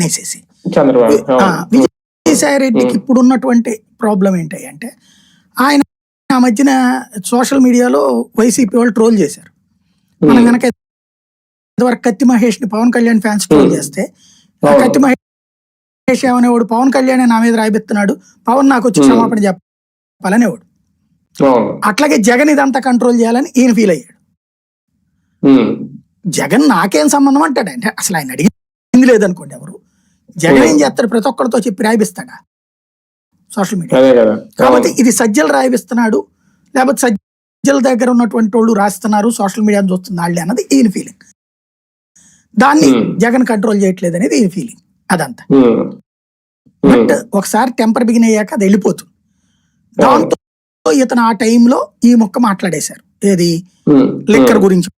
అనేసేసి ఆ, విజయసాయి రెడ్డికి ఇప్పుడు ఉన్నటువంటి ప్రాబ్లం ఏంటి అంటే ఆయన ఆ మధ్యన సోషల్ మీడియాలో వైసీపీ వాళ్ళు ట్రోల్ చేశారు. మనం కనుక ఇదివరకు కత్తి మహేష్ని పవన్ కళ్యాణ్ ఫ్యాన్స్ ట్రోల్. చేస్తే. కత్తి మహేష్ ఏమనేవాడు పవన్ కళ్యాణ్ నా మీద రాయిబెత్తున్నాడు పవన్ నాకు వచ్చి. క్షమాపణ చెప్పాలనేవాడు. అట్లాగే జగన్ ఇదంతా కంట్రోల్ చేయాలని ఈయన ఫీల్ అయ్యాడు. జగన్ నాకేం సంబంధం అంటాడు అంటే అసలు ఆయన అడిగింది లేదనుకోండి ఎవరు? జగన్ ఏం. చేస్తాడు ప్రతి ఒక్కరితో చెప్పి రాయిపిస్తాడా? Social media. కాబట్టి ఇది సజ్జలు రాయిపిస్తున్నాడు లేకపోతే సజ్జల దగ్గర ఉన్నటువంటి వాళ్ళు రాస్తున్నారు సోషల్ మీడియాని చూస్తుంది వాళ్ళే అన్నది ఈయన ఫీలింగ్ దాన్ని. జగన్ కంట్రోల్ చేయట్లేదు అనేది ఈయన ఫీలింగ్ అదంతా. బట్ ఒకసారి టెంపర్ బిగిన్ అయ్యాక అది వెళ్ళిపోతుంది. దాంతో ఇతను ఆ టైంలో ఈ మొక్క మాట్లాడేశారు. ఏది. లిక్కర్. గురించి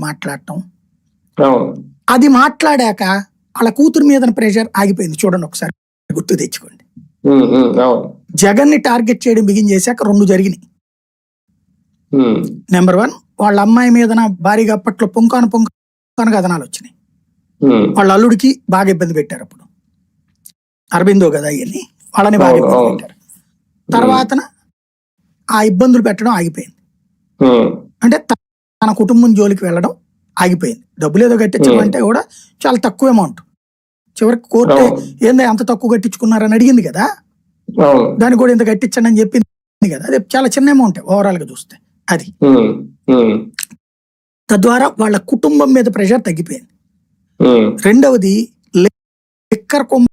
మాట్లాడటం. అది మాట్లాడాక వాళ్ళ కూతురు మీద ప్రెషర్ ఆగిపోయింది. చూడండి ఒకసారి. గుర్తు తెచ్చుకోండి. జగన్ని టార్గెట్ చేయడం బిగిన్ చేశాక రెండు జరిగినాయి. నెంబర్ వన్ వాళ్ళ అమ్మాయి మీద భారీగా అప్పట్లో పుంకాను పుంకాను కథనాలు వచ్చినాయి. వాళ్ళ అల్లుడికి బాగా ఇబ్బంది పెట్టారు అప్పుడు. అరవిందో కదా ఇవన్నీ వాళ్ళని బాగా ఇబ్బంది. పెట్టారు. తర్వాతన ఆ ఇబ్బందులు పెట్టడం ఆగిపోయింది. అంటే తన కుటుంబం జోలికి వెళ్ళడం ఆగిపోయింది. డబ్బులు ఏదో కట్టించడం. అంటే కూడా చాలా తక్కువ అమౌంట్ చివరికి కోర్టు. ఏందో అంత తక్కువ కట్టించుకున్నారని అడిగింది కదా దానికి కూడా ఇంత కట్టించండి అని చెప్పింది కదా అది చాలా చిన్న అమౌంట్ ఓవరాల్గా చూస్తే అది. తద్వారా వాళ్ళ కుటుంబం మీద ప్రెషర్ తగ్గిపోయింది. రెండవది లిక్కర్ కొమ్ము